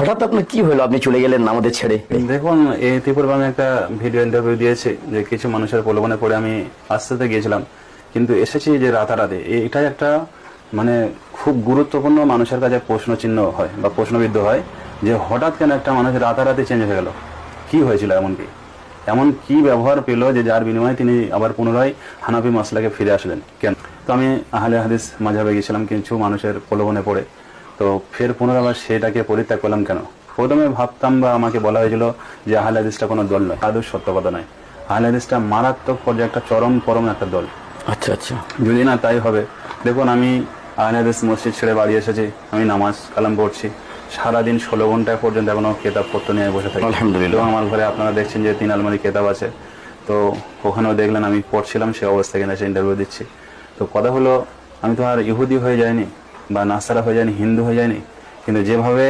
হঠাৎ আপনার কি হলো? আপনি চলে গেলেন আমাদের ছেড়ে। দেখুন, এই ত্রিপুরা আমি একটা ভিডিও ইন্টারভিউ দিয়েছি যে কিছু মানুষের প্রলোভনে পড়ে আমি আস্তে আস্তে গিয়েছিলাম। কিন্তু এসেছি যে রাতারাতি। এটাই একটা মানে খুব গুরুত্বপূর্ণ মানুষের কাছে প্রশ্ন চিহ্ন হয় বা প্রশ্নবিদ্ধ হয় যে হঠাৎ কেন একটা মানুষ রাতারাতি চেঞ্জ হয়ে গেল? কি হয়েছিল এমন কি এমন কি ব্যবহার পেল যে যার বিনিময়ে তিনি আবার পুনরায় হানাফি মাসলাকে ফিরে আসলেন? কেন? তো আমি আহলে হাদিস মাঝাবে গেছিলাম কিছু মানুষের প্রলোভনে পড়ে। তো ফের পুনরায় আবার সেটাকে পরিত্যাগ করলাম কেন? প্রথমে ভাবতাম বা আমাকে বলা হয়েছিল যে আহলে হাদিসটা কোনো দল নয় আদৌ সত্য কথা নয়। আহলে হাদিসটা মারাত্মক পর্যায়ে একটা চরম পরম একটা দল। আচ্ছা আচ্ছা। যদি না তাই হবে দেখুন আমি আহলে হাদিস মসজিদ ছেড়ে বাড়ি এসেছি আমি নামাজ কালাম পড়ছি সারাদিন ষোলো ঘণ্টা পর্যন্ত এখনও কেতাব পত্র নিয়ে বসে থাকি। আলহামদুলিল্লাহ। আমার ঘরে আপনারা দেখছেন যে তিন আলমারি কেতাব আছে। তো ওখানেও দেখলেন আমি পড়ছিলাম সে অবস্থা কিনা সে ইন্টারভিউ দিচ্ছি। তো কথা হলো আমি তো আর ইহুদি হয়ে যায়নি বা নাসারা হয়ে যায়নি হিন্দু হয়ে যায়নি কিন্তু যেভাবে